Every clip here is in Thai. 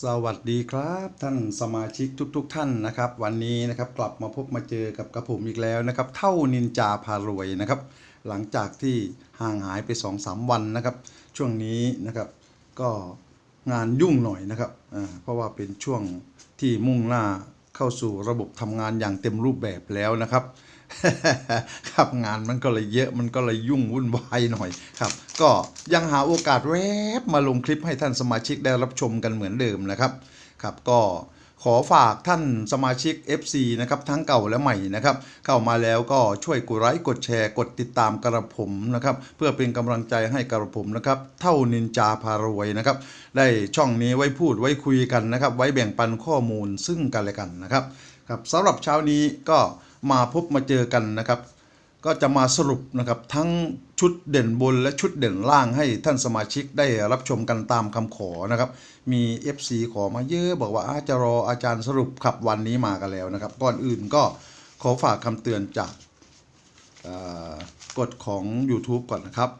สวัสดีครับท่านสมาชิกทุกๆทท่านนะครับ วันนี้นะครับกลับมาพบมาเจอกับกระผมอีกแล้วนะครับ เท่านินจาพารวยนะครับ หลังจากที่ห่างหายไป2อสวันนะครับ ช่วงนี้นะครับก็งานยุ่งหน่อยนะครับอ่าเพราะว่าเป็นช่วงที่มุ่งหน้าเข้าสู่ระบบทำงานอย่างเต็มรูปแบบแล้วนะครับ ครับงานมันก็เลยเยอะมันก็เลยยุ่งวุ่นวายหน่อยครับ ก็ยังหาโอกาสแวบมาลงคลิปให้ท่านสมาชิกได้รับชมกันเหมือนเดิมนะครับครับก็ขอฝากท่านสมาชิก FC นะครับทั้งเก่าและใหม่นะครับ เข้ามาแล้วก็ช่วยกดไลค์กดแชร์ กดติดตามกระผมนะครับ เพื่อเป็นกำลังใจให้กระผมนะครับ เท่านินจาพารวยนะครับ ได้ช่องนี้ไว้พูดไว้คุยกันนะครับ ไว้แบ่งปันข้อมูลซึ่งกันและกันนะครับ ครับสำหรับเช้านี้ก็ มาพบมาเจอกันนะครับ ก็จะมาสรุปนะครับทั้งชุดเด่นบนและชุดเด่นล่างให้ท่านสมาชิกได้รับชมกันตามคำขอนะครับ มี FC ขอมาเยอะบอกว่าอาจะรออาจารย์สรุปขับวันนี้มากันแล้วนะครับ ก่อนอื่นก็ขอฝากคำเตือนจากกฎของ YouTube ก่อนนะครับ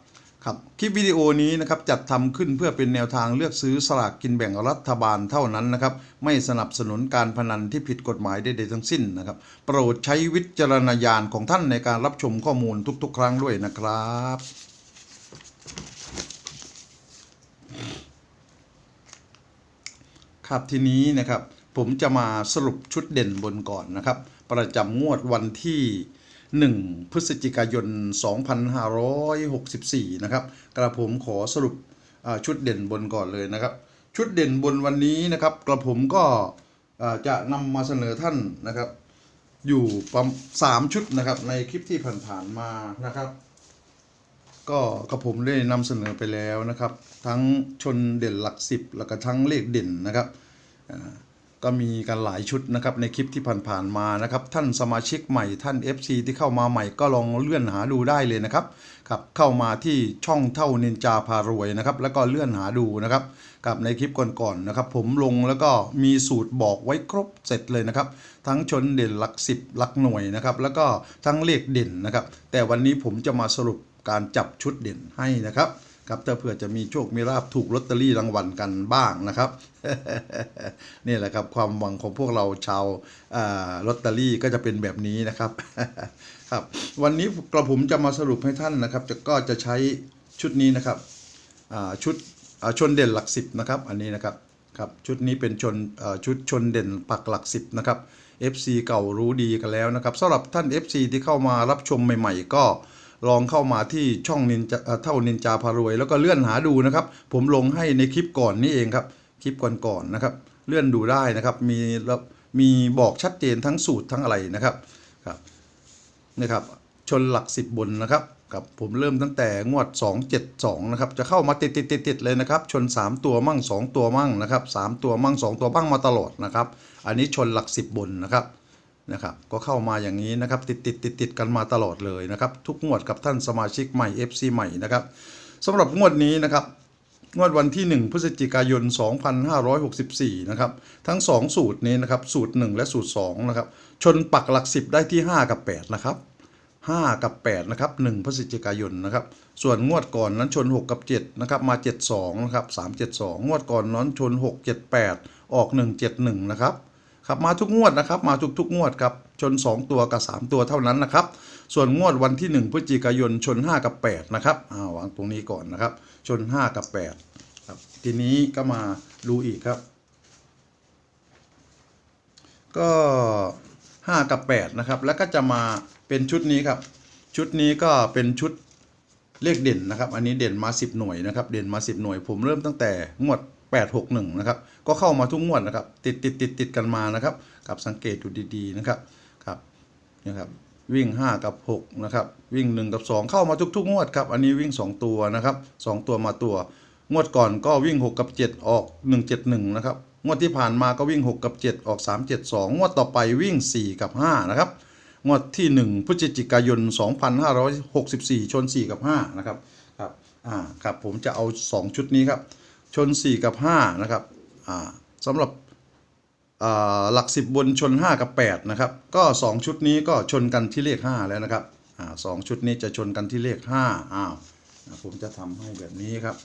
ครับคลิปวิดีโอนี้นะครับจัดทำขึ้นเพื่อเป็นแนวทางเลือกซื้อสลากกินแบ่งรัฐบาลเท่านั้นนะครับไม่สนับสนุนการพนันที่ผิดกฎหมายใดๆทั้งสิ้นนะครับ โปรดใช้วิจารณญาณของท่านในการรับชมข้อมูลทุกๆ ครั้งด้วยนะครับครับทีนี้นะครับผมจะมาสรุปชุดเด่นบนก่อนนะครับ ประจำงวดวันที่ 1 พฤศจิกายน 2564 นะครับ กระผมขอสรุปชุดเด่นบนก่อนเลยนะครับ ชุดเด่นบนวันนี้นะครับ กระผมก็จะนำมาเสนอท่านนะครับ อยู่ประมาณสามชุดนะครับ ในคลิปที่ผ่านๆมานะครับ ก็กระผมได้นำเสนอไปแล้วนะครับ ทั้งชนเด่นหลักสิบแล้วก็ทั้งเลขเด่นนะครับ ก็มีกันหลายชุดนะครับในคลิปที่ผ่านๆมานะครับท่านสมาชิกใหม่ท่าน FC ที่เข้ามาใหม่ก็ลองเลื่อนหาดูได้เลยนะครับครับเข้ามาที่ช่องเท่านินจาพารวยนะครับแล้วก็เลื่อนหาดูนะครับกับในคลิปก่อนๆนะครับผมลงแล้วก็มีสูตรบอกไว้ครบเสร็จเลยนะครับทั้งชนเด่นหลักสิบหลักหน่วยนะครับแล้วก็ทั้งเลขเด่นนะครับแต่วันนี้ผมจะมาสรุปการจับชุดเด่นให้นะครับ ครับถ้าเผื่อจะมีโชคมีลาบถูกลอตเตอรี่รางวัลกันบ้างนะครับ นี่แหละครับความหวังของพวกเราชาวอ่าลอตเตอรี่ก็จะเป็นแบบนี้นะครับครับวันนี้กระผมจะมาสรุปให้ท่านนะครับ จะก็จะใช้ชุดนี้นะครับอ่าชุดอ่าชนเด่นหลักสิบนะครับ อันนี้นะครับครับชุดนี้เป็นชนอ่าชุดชนเด่นปักหลักสิบนะครับ FC เก่ารู้ดีกันแล้วนะครับสำหรับท่าน FC ที่เข้ามารับชมใหม่ ๆ ก็ ลองเข้ามาที่ช่องนินจาเอ่อเท่านินจาพารวย แล้วก็เลื่อนหาดูนะครับ ผมลงให้ในคลิปก่อนนี่เองครับ คลิปก่อนๆนะครับ เลื่อนดูได้นะครับ มีมีบอกชัดเจนทั้งสูตรทั้งอะไรนะครับครับนะครับชนหลักสิบบนนะครับครับผมเริ่มตั้งแต่งวด 272 นะครับ จะเข้ามาติดติดติดติดๆๆเลยนะครับ ชน 3 ตัวมั่ง 2 ตัวมั่งนะครับ 3 ตัวมั่ง 2 ตัวบ้างมาตลอดนะครับ อันนี้ชนหลักสิบบนนะครับ นะครับก็เข้ามาอย่างนี้นะครับติดติดติดติดกันมาตลอดเลยนะครับทุกงวดกับท่านสมาชิกใหม่ FC ใหม่นะครับสำหรับงวดนี้นะครับงวดวันที่ 1 พฤศจิกายน 2564 นะครับ ทั้ง 2 สูตรนี้นะครับ สูตร 1 และสูตร2นะครับ ชนปักหลัก 10 ได้ที่ 5 กับ 8 นะครับ 5 กับ 8 นะครับ 1 พฤศจิกายนนะครับ ส่วนงวดก่อนนั้นชน 6 กับ 7 นะครับ มา 72 นะครับ 372 งวดก่อนนั้นชน 6 78 ออก 171 นะครับ ครับมาทุกงวดนะครับ มาทุกทุกงวดครับชน 2 ตัวกับ 3 ตัวเท่านั้นนะครับ ส่วนงวดวันที่ 1พฤศจิกายนชน 5 กับ 8 นะครับอ่าวางตรงนี้ก่อนนะครับ ชน 5 กับ8ครับทีนี้ก็มาดูอีกครับ ก็ 5 กับ 8 นะครับ แล้วก็จะมาเป็นชุดนี้ครับ ชุดนี้ก็เป็นชุดเลขเด่นนะครับ อันนี้เด่นมา 10 หน่วยนะครับ เด่นมา 10 หน่วย ผมเริ่มตั้งแต่งวด 861 นะครับ ก็เข้ามาทุกงวดนะครับ ติดติดติดติดกันมานะครับกับสังเกตดูดีๆนะครับครับนะครับวิ่ง 5 กับ 6 นะครับ วิ่ง 1 กับ 2 เข้ามาทุกๆงวดครับ อันนี้วิ่ง 2 ตัวนะครับ 2 ตัวมาตัว งวดก่อนก็วิ่ง 6 กับ 7 ออก 171 นะครับ งวดที่ผ่านมาก็วิ่ง 6 กับ 7 ออก 372 งวดต่อไปวิ่ง 4 กับ 5 นะครับ งวดที่ 1พฤศจิกายน 2564 ชน 4 กับ 5 นะครับ ครับ อ่า ครับ ผมจะเอา 2 ชุดนี้ครับ ชน 4 กับ5นะครับอ่าสำหรับอ่าหลักสิบบนชน 5 กับ 8 นะครับ ก็ 2 ชุดนี้ก็ชนกันที่เลข 5 แล้วนะครับอ่าสองชุดนี้จะชนกันที่เลข 5 อ้าวอ่าผมจะทำให้แบบนี้ครับ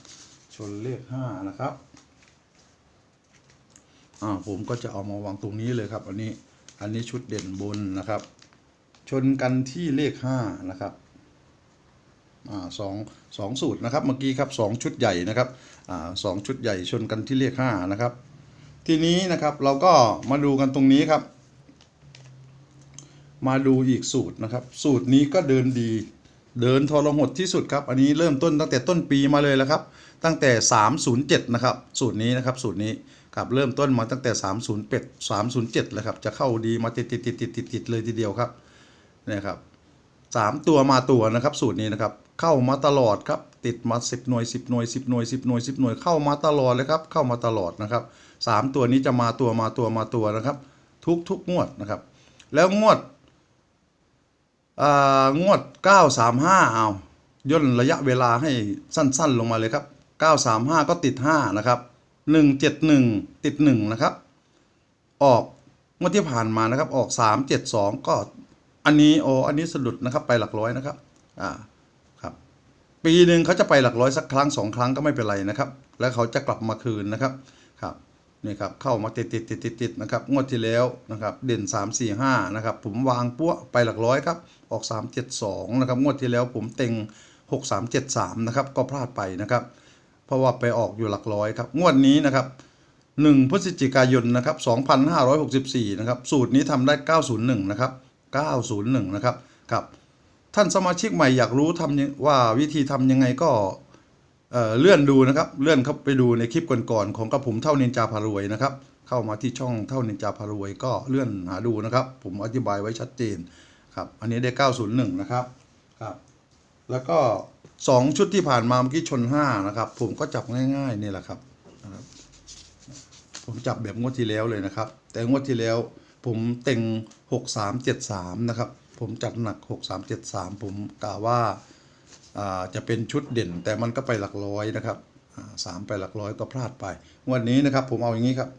ชนเลข 5 นะครับอ่าผมก็จะเอามาวางตรงนี้เลยครับ อันนี้อันนี้ชุดเด่นบนนะครับ ชนกันที่เลขห้านะครับอ่าสองสองสูตรนะครับเมื่อกี้ครับสองชุดใหญ่นะครับ สองชุดใหญ่ชนกันที่เลขห้านะครับ ทีนี้นะครับเราก็มาดูกันตรงนี้ครับ มาดูอีกสูตรนะครับ สูตรนี้ก็เดินดี เดินทรหดที่สุดครับ อันนี้เริ่มต้นตั้งแต่ต้นปีมาเลยแล้วครับ ตั้งแต่ 307 นะครับ สูตรนี้นะครับ สูตรนี้ครับเริ่มต้นมาตั้งแต่ 308 307เลยครับ จะเข้าดีมาติดติดติดติดติดเลยทีเดียวครับนี่ครับสามตัวมาตัวนะครับ สูตรนี้นะครับ เข้ามาตลอดครับติดมา 10 หน่วย 10 หน่วย 10 หน่วย 10 หน่วย 10 หน่วยเข้ามาตลอดเลยครับเข้ามาตลอดนะครับสามตัวนี้จะมาตัวมาตัวมาตัวนะครับ ทุกทุกงวดนะครับ แล้วงวดอ่างวด 935 เอาย่นระยะเวลาให้สั้นๆ ลงมาเลยครับ 935 ก็ติด 5 นะครับ 171 ติด 1 นะครับ ออกงวดที่ผ่านมานะครับ ออก 372 ก็อันนี้โออันนี้สะดุดนะครับไปหลักร้อยนะครับ อ่า ปีหนึ่งเขาจะไปหลักร้อยสักครั้งสองครั้งก็ไม่เป็นไรนะครับ แล้วเขาจะกลับมาคืนนะครับครับนี่ครับเข้ามาติดติดติดติดติดนะครับงวดที่แล้วนะครับเด่น 3 4 5นะครับผมวางปั้วไปหลักร้อยครับออก 3 7 2นะครับงวดที่แล้วผมเต็ง 6 3 7 3นะครับก็พลาดไปนะครับ เพราะว่าไปออกอยู่หลักร้อยครับงวดนี้นะครับ1พฤศจิกายนนะครับ2564นะครับสูตรนี้ทำได้ 901นะครับ901นะครับครับ ท่านสมาชิกใหม่อยากรู้ทำว่าวิธีทำยังไงก็เเลื่อนดูนะครับ เลื่อนเข้าไปดูในคลิปก่อนๆของกระผมเท่านินจาพารวยนะครับ เข้ามาที่ช่องเท่านินจาพารวย ก็เลื่อนหาดูนะครับ ผมอธิบายไว้ชัดเจนครับ อันนี้ได้ 901 นะครับครับ แล้วก็ 2 ชุดที่ผ่านมาเมื่อกี้ชน 5 นะครับ ผมก็จับง่ายๆนี่แหละครับ ผมจับแบบงวดที่แล้วเลยนะครับ แต่งวดที่แล้วผมเต็ง 6373 นะครับ ผมจัดหนัก 6373 ผมกล่าวว่าจะเป็นชุดเด่น แต่มันก็ไปหลักร้อยนะครับสามไปหลักร้อยก็พลาดไปงวดนี้นะครับผมเอาอย่างนี้ครับ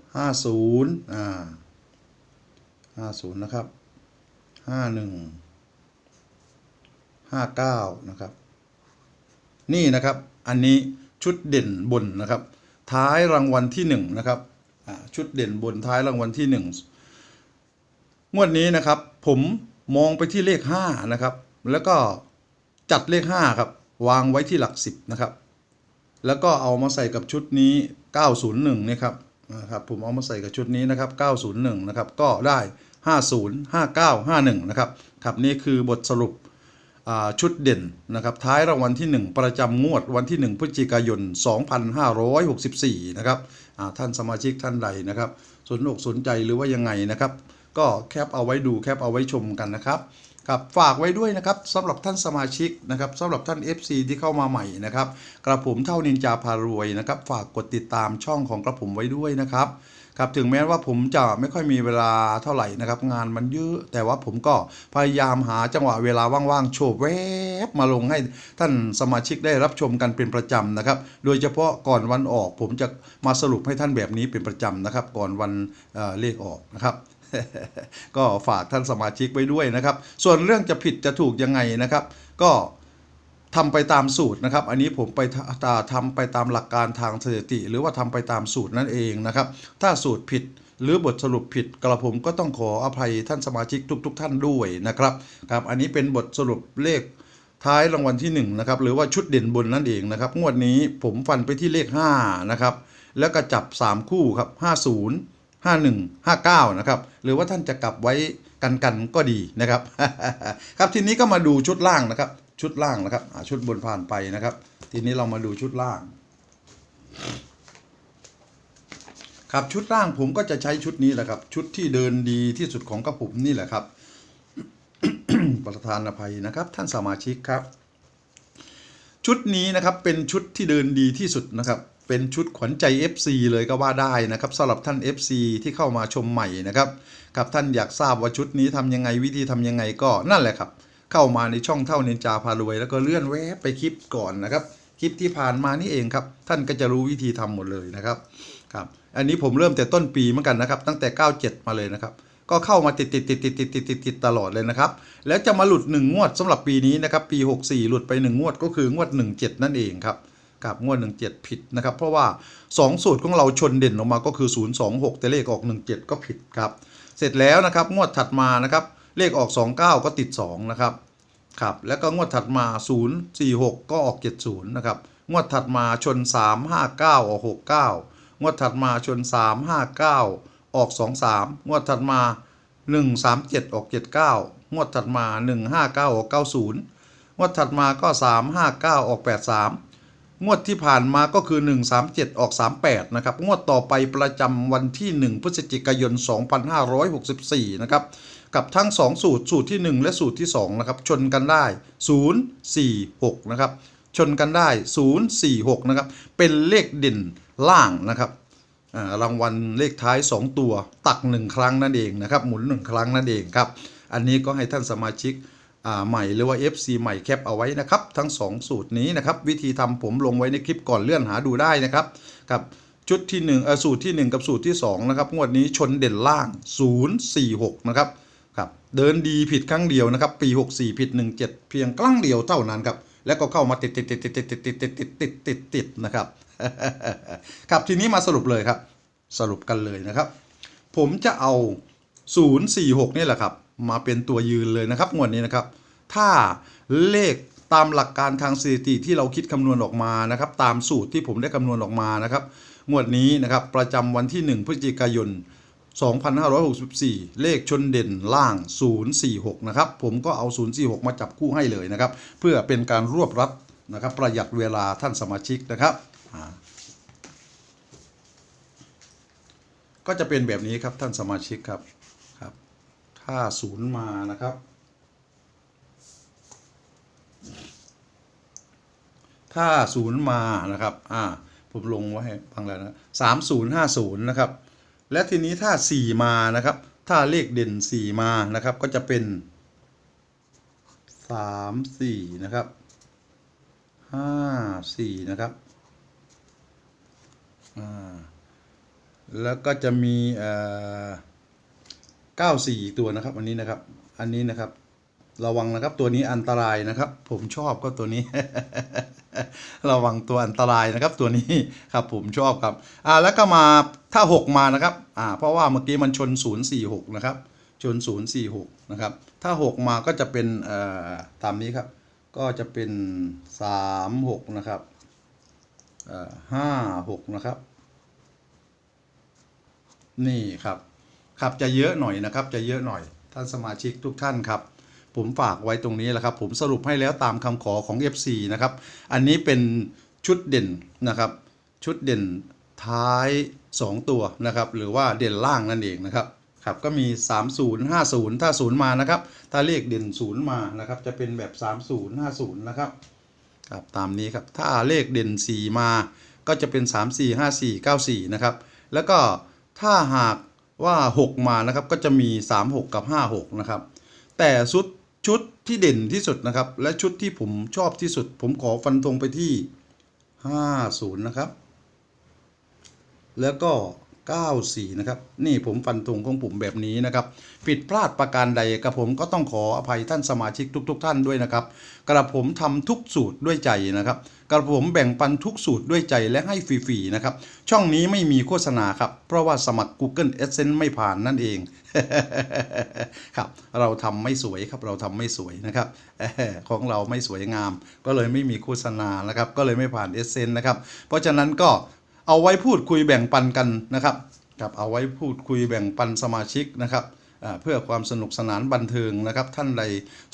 50อ่า50 นะครับ 51 59 นะครับ นี่นะครับอันนี้ชุดเด่นบนนะครับ ท้ายรางวัลที่หนึ่งนะครับชุดเด่นบนท้ายรางวัลที่หนึ่งงวดนี้นะครับผม มองไปที่เลขห้านะครับ แล้วก็จัดเลขห้าครับวางไว้ที่หลักสิบนะครับ แล้วก็เอามาใส่กับชุดนี้ 901นี่ครับนะครับ ผมเอามาใส่กับชุดนี้นะครับ 901นะครับ ก็ได้ 50 59 51นะครับ ครับนี่คือบทสรุปชุดเด่นนะครับ ท้ายรางวัลที่ 1 ประจำงวดวันที่ 1 พฤศจิกายน 2564 นะครับอ่าท่านสมาชิกท่านใดนะครับ สนอกสนใจหรือว่ายังไงนะครับ ก็แคปเอาไว้ดูแคปเอาไว้ชมกันนะครับครับฝากไว้ด้วยนะครับสำหรับท่านสมาชิกนะครับสำหรับท่าน FC ที่เข้ามาใหม่นะครับกระผมเท่านินจาพารวยนะครับฝากกดติดตามช่องของกระผมไว้ด้วยนะครับครับถึงแม้ว่าผมจะไม่ค่อยมีเวลาเท่าไหร่นะครับงานมันเยอะแต่ว่าผมก็พยายามหาจังหวะเวลาว่างๆโฉบแวบมาลงให้ท่านสมาชิกได้รับชมกันเป็นประจำนะครับ โดยเฉพาะก่อนวันออก ผมจะมาสรุปให้ท่านแบบนี้เป็นประจำนะครับ ก่อนวันเเลขออกนะครับ ก็ฝากท่านสมาชิกไว้ด้วยนะครับ ส่วนเรื่องจะผิดจะถูกยังไงนะครับ ก็ทำไปตามสูตรนะครับ อันนี้ผมไปทาทำไปตามหลักการทางสถิติ หรือว่าทำไปตามสูตรนั่นเองนะครับ ถ้าสูตรผิดหรือบทสรุปผิดกระผมก็ต้องขออภัยท่านสมาชิกทุกๆท่านด้วยนะครับครับ อันนี้เป็นบทสรุปเลขท้ายรางวัลที่1นะครับหรือว่าชุดเด่นบนนั่นเองนะครับงวดนี้ผมฟันไปที่เลข5นะครับแล้วก็จับ 3 คู่ครับ50 51 59 นะครับ หรือว่าท่านจะกลับไว้กันกันก็ดีนะครับ ครับทีนี้ก็มาดูชุดล่างนะครับ ชุดล่างนะครับชุดบนผ่านไปนะครับ ทีนี้เรามาดูชุดล่าง ครับชุดล่างผมก็จะใช้ชุดนี้แหละครับ ชุดที่เดินดีที่สุดของกระผมนี่แหละครับ ประธานอภัยนะครับ ท่านสมาชิกครับ ชุดนี้นะครับเป็นชุดที่เดินดีที่สุดนะครับ เป็นชุดขวัญใจ FC เลยก็ว่าได้นะครับสำหรับท่าน FC ที่เข้ามาชมใหม่นะครับครับท่านอยากทราบว่าชุดนี้ทำยังไงวิธีทำยังไงก็นั่นแหละครับ เข้ามาในช่องเท่านินจาพารวย แล้วก็เลื่อนแวบไปคลิปก่อนนะครับคลิปที่ผ่านมานี่เองครับ ท่านก็จะรู้วิธีทำหมดเลยนะครับครับอันนี้ผมเริ่มแต่ต้นปีเหมือนกันนะครับ ตั้งแต่ 97 มาเลยนะครับ ก็เข้ามาติดติดติดติดติดติดติดติดตลอดเลยนะครับ แล้วจะมาหลุด 1 งวดสำหรับปีนี้นะครับ ปี 64 หลุดไป 1 งวดก็คืองวด 17 นั่นเองครับ กับงวด 17 ผิดนะครับ เพราะว่า 2 สูตรของเราชนเด่นออกมาก็คือ 026 แต่เลขออก 17 ก็ผิดครับ เสร็จแล้วนะครับงวดถัดมานะครับเลขออก 29 ก็ติด 2 นะครับครับแล้วก็งวดถัดมา 046 ก็ออก 70 นะครับ งวดถัดมาชน 359 ออก 69 งวดถัดมาชน 359 ออก 23 งวดถัดมา 137 ออก 79 งวดถัดมา 159 ออก 90 งวดถัดมาก็ 359 ออก 83 งวดที่ผ่านมาก็คือ 137 ออก 38 นะครับ งวดต่อไปประจำวันที่ 1 พฤศจิกายน 2564 นะครับ กับทั้ง 2 สูตร สูตรที่ 1 และสูตรที่ 2 นะครับ ชนกันได้ 046 นะครับ ชนกันได้ 046 นะครับ เป็นเลขเด่นล่างนะครับรางวัลเลขท้าย 2 ตัว ตัก 1 ครั้งนั่นเองนะครับ หมุน 1 ครั้งนั่นเองครับ อันนี้ก็ให้ท่านสมาชิก ใหม่หรือว่า FC ใหม่แคปเอาไว้นะครับ ทั้ง 2 สูตรนี้นะครับ วิธีทำผมลงไว้ในคลิปก่อนเลื่อนหาดูได้นะครับกับชุดที่1เออสูตรที่ 1 กับสูตรที่2นะครับงวดนี้ชนเด่นล่าง 046 นะครับครับเดินดีผิดครั้งเดียวนะครับ ปี 64 ผิด 17 เพียงครั้งเดียวเท่านั้นครับแล้วก็เข้ามาติดติดติดติดติดติดติดติดติดติดติดติดนะครับครับทีนี้มาสรุปเลยครับ สรุปกันเลยนะครับ ผมจะเอา 046 นี่แหละครับ มาเป็นตัวยืนเลยนะครับงวดนี้นะครับ ถ้าเลขตามหลักการทางสถิติที่เราคิดคำนวณออกมานะครับ ตามสูตรที่ผมได้คำนวณออกมานะครับ งวดนี้นะครับ ประจำวันที่ 1 พฤศจิกายน 2564 เลขชนเด่นล่าง 046 นะครับ ผมก็เอา 046 มาจับคู่ให้เลยนะครับ เพื่อเป็นการรวบรัดนะครับ ประหยัดเวลาท่านสมาชิกนะครับ ก็จะเป็นแบบนี้ครับท่านสมาชิกครับ ถ้าศูนย์มานะครับ ถ้าศูนย์มานะครับ อ่า ผมลงไว้ฟังแล้วนะสามศูนย์ห้าศูนย์นะครับ และทีนี้ถ้าสี่มานะครับ ถ้าเลขเด่นสี่มานะครับ ก็จะเป็นสามสี่นะครับห้าสี่นะครับอ่าแล้วก็จะมีอ่า สี่อีกตัวนะครับอันนี้นะครับ อันนี้นะครับ ระวังนะครับตัวนี้อันตรายนะครับ ผมชอบก็ตัวนี้ ระวังตัวอันตรายนะครับ ตัวนี้ครับผมชอบครับอ่าแล้วก็มาถ้า 6 มานะครับอ่าเพราะว่าเมื่อกี้มันชน 046 นะครับ ชน 046 นะครับ ถ้า 6 มาก็จะเป็นเอ่อตามนี้ครับ ก็จะเป็น 36 นะครับเอ่อ56 นะครับ นี่ครับ ครับจะเยอะหน่อยนะครับจะเยอะหน่อยท่านสมาชิกทุกท่านครับ ผมฝากไว้ตรงนี้แหละครับ ผมสรุปให้แล้วตามคำขอของ FC นะครับ อันนี้เป็นชุดเด่นนะครับ ชุดเด่นท้าย 2 ตัวนะครับ หรือว่าเด่นล่างนั่นเองนะครับครับก็มี 30 50 ถ้า 0 มานะครับ ถ้าเลขเด่น 0 มานะครับ จะเป็นแบบ 30 50 นะครับครับตามนี้ครับถ้าเลขเด่น 4 มาก็จะเป็น 3 4 5 4 9 4 นะครับ แล้วก็ถ้าหาก ว่า 6 มานะครับก็จะมี 3 6 กับ 5 6 นะครับ แต่ชุดชุดที่เด่นที่สุดนะครับ และชุดที่ผมชอบที่สุด ผมขอฟันธงไปที่ 50 นะครับ แล้วก็ 94 นะครับ นี่ผมฟันธงของผมแบบนี้นะครับ ผิดพลาดประการใดกับผมก็ต้องขออภัยท่านสมาชิกทุก ๆท่านด้วยนะครับ กระผมทำทุกสูตรด้วยใจนะครับ กระผมแบ่งปันทุกสูตรด้วยใจและให้ฟรีๆนะครับ ช่องนี้ไม่มีโฆษณาครับ เพราะว่าสมัคร Google Adsense ไม่ผ่านนั่นเองครับ เราทำไม่สวยครับเราทำไม่สวยนะครับของเราไม่สวยงาม ก็เลยไม่มีโฆษณานะครับ ก็เลยไม่ผ่าน Adsense นะครับ เพราะฉะนั้นก็ เอาไว้พูดคุยแบ่งปันกันนะครับครับเอาไว้พูดคุยแบ่งปันสมาชิกนะครับเพื่อความสนุกสนานบันเทิงนะครับ ท่านใด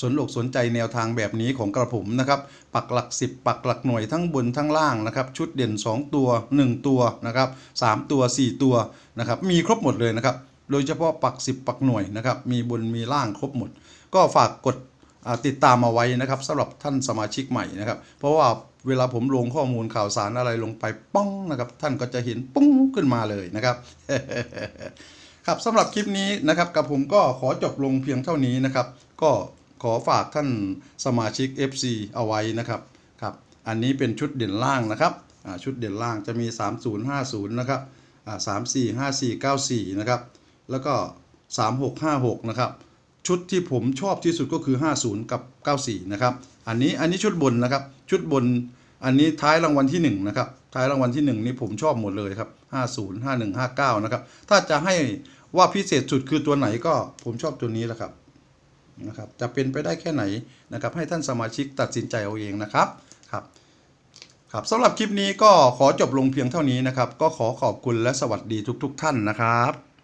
สนอกสนใจแนวทางแบบนี้ของกระผมนะครับ ปักหลัก 10 ปักหลักหน่วยทั้งบนทั้งล่างนะครับ ชุดเด่น 2 ตัว 1 ตัวนะครับ3ตัว 4 ตัวนะครับ มีครบหมดเลยนะครับ โดยเฉพาะปัก 10 ปักหน่วยนะครับ มีบนมีล่างครบหมด ก็ฝากกด ติดตามเอาไว้นะครับสำหรับท่านสมาชิกใหม่นะครับ เพราะว่าเวลาผมลงข้อมูลข่าวสารอะไรลงไปป้องนะครับ ท่านก็จะเห็นปุ้งขึ้นมาเลยนะครับครับสำหรับคลิปนี้นะครับกับผมก็ขอจบลงเพียงเท่านี้นะครับ ก็ขอฝากท่านสมาชิก FC เอาไว้นะครับครับ อันนี้เป็นชุดเด่นล่างนะครับอ่าชุดเด่นล่างจะมี 3050 นะครับอ่า345494 นะครับ แล้วก็ 3656 นะครับ ชุดที่ผมชอบที่สุดก็คือ 50 กับ 94 นะครับ อันนี้อันนี้ชุดบนนะครับ ชุดบนอันนี้ท้ายรางวัลที่หนึ่งนะครับ ท้ายรางวัลที่หนึ่งนี่ผมชอบหมดเลยครับ 50 51 59 นะครับ ถ้าจะให้ว่าพิเศษสุดคือตัวไหนก็ผมชอบตัวนี้แหละครับนะครับ จะเป็นไปได้แค่ไหนนะครับ ให้ท่านสมาชิกตัดสินใจเอาเองนะครับครับครับสำหรับคลิปนี้ก็ขอจบลงเพียงเท่านี้นะครับ ก็ขอขอบคุณและสวัสดีทุก ๆ ท่านนะครับ